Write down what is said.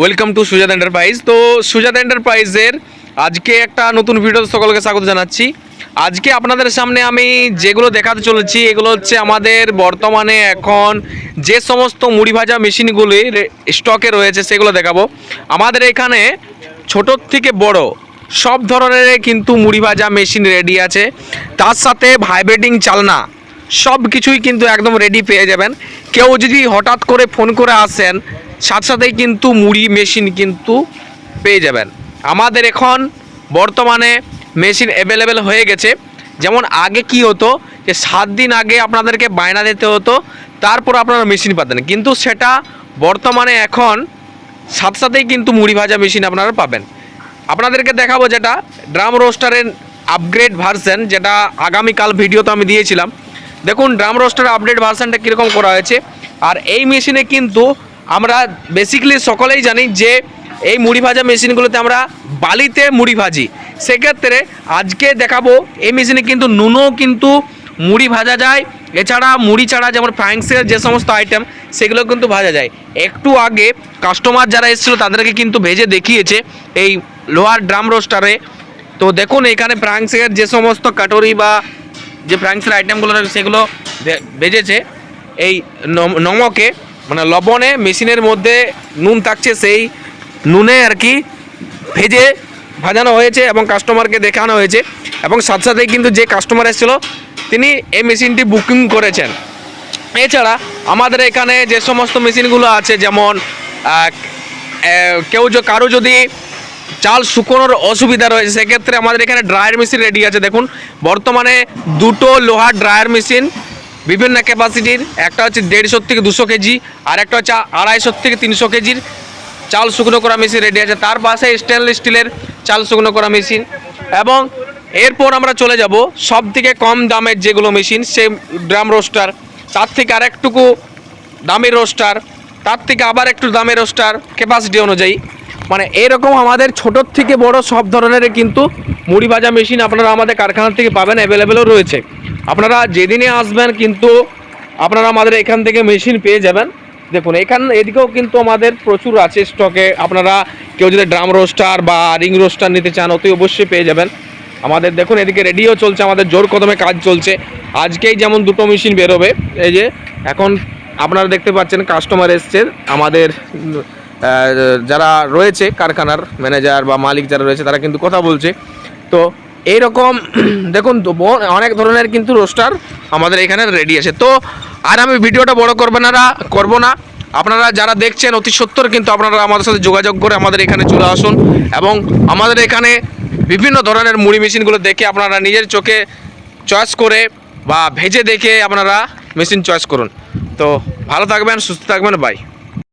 Welcome to সুজাত enterprise তো সুজাত এন্টারপ্রাইজের আজকে একটা নতুন ভিডিও সকলকে স্বাগত জানাচ্ছি। আজকে আপনাদের সামনে আমি যেগুলো দেখাতে চলেছি, এগুলো হচ্ছে আমাদের বর্তমানে এখন যে সমস্ত মুড়ি ভাজা মেশিনগুলি স্টকে রয়েছে, সেগুলো দেখাবো। আমাদের এখানে ছোটোর থেকে বড় সব ধরনের কিন্তু মুড়ি ভাজা মেশিন রেডি আছে। তার সাথে ভাইব্রেটিং চালনা সব কিছুই কিন্তু একদম রেডি পেয়ে যাবেন। কেউ যদি হঠাৎ করে ফোন করে আসেন সাথে সাথেই কিন্তু মুড়ি মেশিন কিন্তু পেয়ে যাবেন। আমাদের এখন বর্তমানে মেশিন অ্যাভেলেবেল হয়ে গেছে। যেমন আগে কি হতো যে সাত দিন আগে আপনাদেরকে বায়না দিতে হতো, তারপর আপনারা মেশিন পাতেন। কিন্তু সেটা বর্তমানে এখন সাথে সাথেই কিন্তু মুড়ি ভাজা মেশিন আপনারা পাবেন। আপনাদেরকে দেখাবো যেটা ড্রাম রোস্টারের আপগ্রেড ভার্সন যেটা আগামীকাল ভিডিওতে আমি দিয়েছিলাম। দেখুন, ড্রাম রোস্টারের আপডেট ভার্সনটা কীরকম করা হয়েছে। আর এই মেশিনে কিন্তু আমরা বেসিক্যালি সকলেই জানি যে এই মুড়ি ভাজা মেশিনগুলোতে আমরা বালিতে মুড়ি ভাজি। সেক্ষেত্রে আজকে দেখাবো, এই মেশিনে কিন্তু নুনও কিন্তু মুড়ি ভাজা যায়। এছাড়া মুড়ি ছাড়া যেমন ফ্রাইংসের যে সমস্ত আইটেম সেগুলো কিন্তু ভাজা যায়। একটু আগে কাস্টমার যারা এসেছিল, তাদেরকে কিন্তু ভেজে দেখিয়েছে এই লোহার ড্রাম রোস্টারে তো দেখুন, এখানে ফ্রাংসের যে সমস্ত কাটোরি বা যে ফ্রাংসের আইটেমগুলো সেগুলো ভেজেছে। এই নম- নমকে মানে লবণে মেশিনের মধ্যে নুন থাকছে সেই নুনে আর কি ভেজে ভাজানো হয়েছে এবং কাস্টমারকে দেখানো হয়েছে। এবং সাথে সাথেই কিন্তু যে কাস্টমার এসেছিল, তিনি এই মেশিনটি বুকিং করেছেন। এছাড়া আমাদের এখানে যে সমস্ত মেশিনগুলো আছে, যেমন কেউ কারও যদি চাল শুকোনোর অসুবিধা রয়েছে, সেক্ষেত্রে আমাদের এখানে ড্রায়ার মেশিন রেডি আছে। দেখুন, বর্তমানে দুটো লোহার ড্রায়ার মেশিন বিভিন্ন ক্যাপাসিটির একটা হচ্ছে দেড়শো থেকে দুশো কেজি, আর একটা হচ্ছে আড়াইশো থেকে তিনশো কেজির চাল শুকনো করা মেশিন রেডি আছে। তার পাশে স্টেনলেস স্টিলের চাল শুকনো করা মেশিন এবং এরপর আমরা চলে যাব সব থেকে কম দামের যেগুলো মেশিন সে ড্রাম রোস্টার তার থেকে আরেকটুকু দামি রোস্টার তার থেকে আবার একটু দামি রোস্টার ক্যাপাসিটি অনুযায়ী। মানে এরকম আমাদের ছোটোর থেকে বড় সব ধরনের কিন্তু মুড়ি ভাজা মেশিন আপনারা আমাদের কারখানা থেকে পাবেন অ্যাভেলেবেলও রয়েছে। আপনারা যেদিনে আসবেন কিন্তু আপনারা আমাদের এখান থেকে মেশিন পেয়ে যাবেন। দেখুন, এখান এদিকেও কিন্তু আমাদের প্রচুর আছে স্টকে আপনারা কেউ যদি ড্রাম রোস্টার বা রিং রোস্টার নিতে চান, অতি অবশ্যই পেয়ে যাবেন। আমাদের দেখুন, এদিকে রেডিও চলছে, আমাদের জোর কদমে কাজ চলছে। আজকেই যেমন দুটো মেশিন বেরোবে, এই যে এখন আপনারা দেখতে পাচ্ছেন কাস্টমার এসছে। আমাদের যারা রয়েছে কারখানার ম্যানেজার বা মালিক যারা রয়েছে, তারা কিন্তু কথা বলছে। তো এইরকম, দেখুন অনেক ধরনের কিন্তু রোস্টার আমাদের এখানে রেডি আছে। তো, আর আমি ভিডিওটা বড় করব না করব না। আপনারা যারা দেখছেন অতি সত্তর কিন্তু আপনারা আমাদের সাথে যোগাযোগ করে আমাদের এখানে চলে আসুন এবং আমাদের এখানে বিভিন্ন ধরনের মুড়ি মেশিনগুলো দেখে আপনারা নিজের চোখে চয়েস করে বা ভেজে দেখে আপনারা মেশিন চয়েস করুন। তো, ভালো থাকবেন, সুস্থ থাকবেন বাই